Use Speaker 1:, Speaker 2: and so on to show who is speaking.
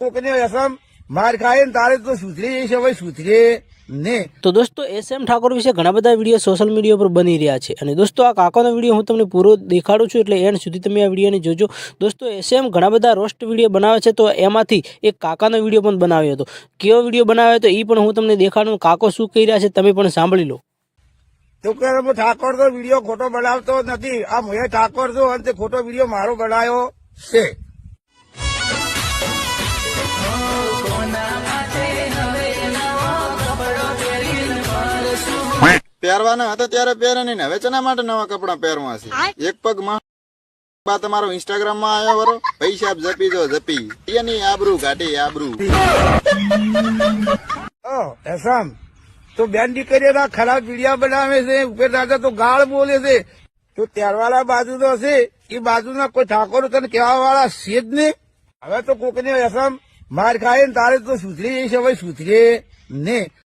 Speaker 1: કોકને અસમ માર ખાય ને તારે તો સુધરી જઈશ હવે સુધરે ને.
Speaker 2: તો દોસ્તો એસ એમ ઠાકોર વિશે ઘણા બધા વીડિયો સોશિયલ મીડિયા પર બની રહ્યા છે. અને દોસ્તો આ કાકાનો વીડિયો હું તમને પૂરો દેખાડું છું એટલે એન્ડ સુધી તમે આ વિડીયોને જોજો. દોસ્તો એસ એમ ઘણા બધા રોસ્ટ વીડિયો બનાવે છે તો એમાંથી એક કાકાનો વીડિયો પણ બનાવ્યો હતો. કેવો વીડિયો બનાવ્યો હતો એ પણ હું તમને દેખાડું. કાકો શું કહી રહ્યા છે તમે પણ સાંભળી લો.
Speaker 1: હું ઠાકોર તો વીડિયો ખોટો બનાવતો નથી. આ હું ઠાકોર અને ખોટો વીડિયો મારો બનાવ્યો છે.
Speaker 3: પહેરવાના હતા ત્યારે પહેરે નહીં ને. હવે ચના માટે નવા કપડા પહેરવા છે? એક પગમાં બા તમારો ઇન્સ્ટાગ્રામમાં આવ્યો વરો. પૈસા જપી દો જપી. એની આબરૂ ઘાટી આબરૂ.
Speaker 1: એસામ તો બેન દીકરીઓના ખરાબ વિડિયા બનાવે છે. ઉપર દાદા તો ગાળ બોલે છે. તો ત્યારવાળા બાજુ તો છે. એ બાજુના કોઈ ઠાકોર તને કહેવા વાળા છે જ નહીં. હવે તો કોકને એસામ માર ખાય ને તારે તો સુધરી જઈશ હવે સુધરે ને